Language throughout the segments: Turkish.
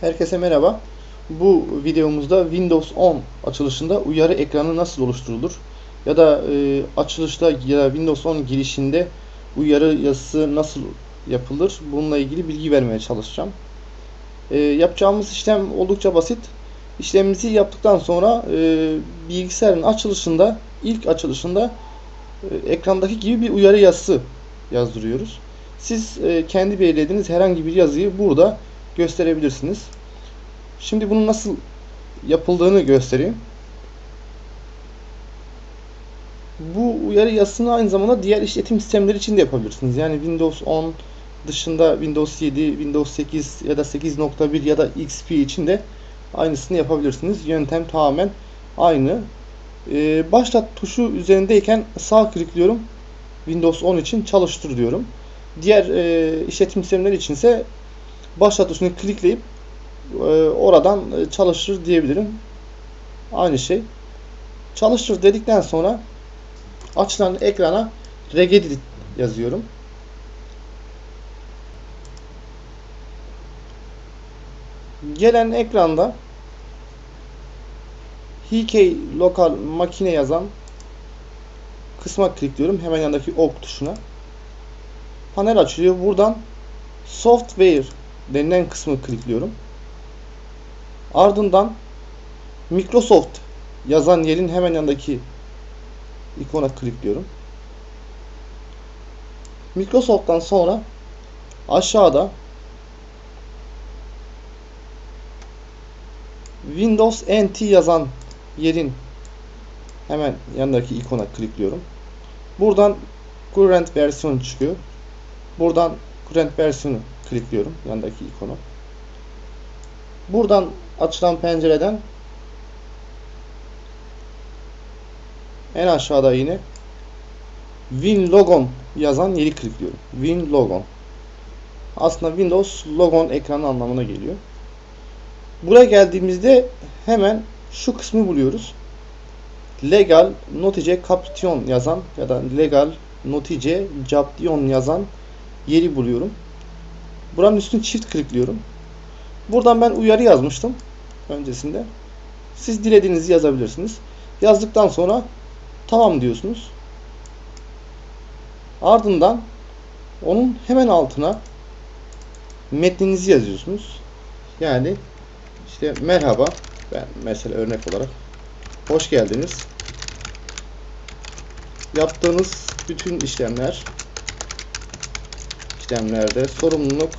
Herkese merhaba. Bu videomuzda Windows 10 açılışında uyarı ekranı nasıl oluşturulur ya da e, açılışta ya da Windows 10 girişinde uyarı yazısı nasıl yapılır bununla ilgili bilgi vermeye çalışacağım. E, yapacağımız işlem oldukça basit. İşlemimizi yaptıktan sonra e, bilgisayarın açılışında ilk açılışında e, ekrandaki gibi bir uyarı yazısı yazdırıyoruz. Siz e, kendi belirlediğiniz herhangi bir yazıyı burada gösterebilirsiniz. Şimdi bunun nasıl yapıldığını göstereyim. Bu uyarı yazısını aynı zamanda diğer işletim sistemleri için de yapabilirsiniz. Yani Windows 10 dışında Windows 7, Windows 8 ya da 8.1 ya da XP için de aynısını yapabilirsiniz. Yöntem tamamen aynı. Ee, başlat tuşu üzerindeyken sağ klikliyorum. Windows 10 için çalıştır diyorum. Diğer e, işletim sistemleri için ise başlat tuşunu klikleyip e, oradan e, çalıştır diyebilirim. Aynı şey. Çalıştır dedikten sonra açılan ekrana regedit yazıyorum. Gelen ekranda HK lokal makine yazan kısma klikliyorum. Hemen yanındaki ok tuşuna. Panel açılıyor. Buradan software denilen kısmı klikliyorum. Ardından Microsoft yazan yerin hemen yanındaki ikona klikliyorum. Microsoft'tan sonra aşağıda Windows NT yazan yerin hemen yanındaki ikona klikliyorum. Buradan current versiyon çıkıyor. Buradan current versiyonu klikliyorum yanındaki ikona. Buradan açılan pencereden en aşağıda yine Win Logon yazan yeri klikliyorum. Win Logon. Aslında Windows Logon ekranı anlamına geliyor. Buraya geldiğimizde hemen şu kısmı buluyoruz. Legal Notice Caption yazan ya da Legal Notice Caption yazan yeri buluyorum. Buranın üstünü çift klikliyorum. Buradan ben uyarı yazmıştım öncesinde. Siz dilediğinizi yazabilirsiniz. Yazdıktan sonra tamam diyorsunuz. Ardından onun hemen altına metninizi yazıyorsunuz. Yani işte merhaba ben mesela örnek olarak hoş geldiniz. Yaptığınız bütün işlemler işlemlerde sorumluluk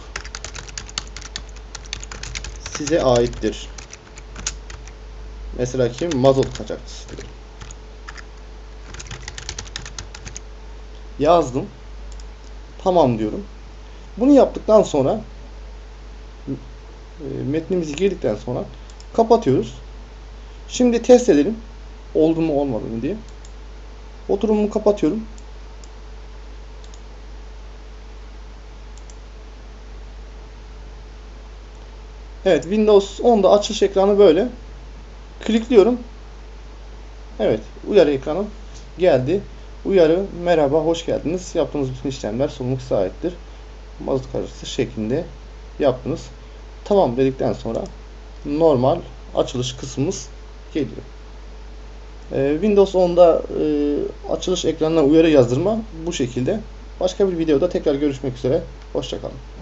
size aittir. Mesela kim? Mazot kaçakçısı diyorum. Yazdım. Tamam diyorum. Bunu yaptıktan sonra e, metnimizi girdikten sonra kapatıyoruz. Şimdi test edelim. Oldu mu olmadı mı diye. Oturumumu kapatıyorum. Evet Windows 10'da açılış ekranı böyle. Klikliyorum. Evet uyarı ekranı geldi. Uyarı merhaba hoş geldiniz. Yaptığınız bütün işlemler sorumluluk size aittir. Mazot karşısı şeklinde yaptınız. Tamam dedikten sonra normal açılış kısmımız geliyor. Ee, Windows 10'da e, açılış ekranına uyarı yazdırma bu şekilde. Başka bir videoda tekrar görüşmek üzere. Hoşçakalın.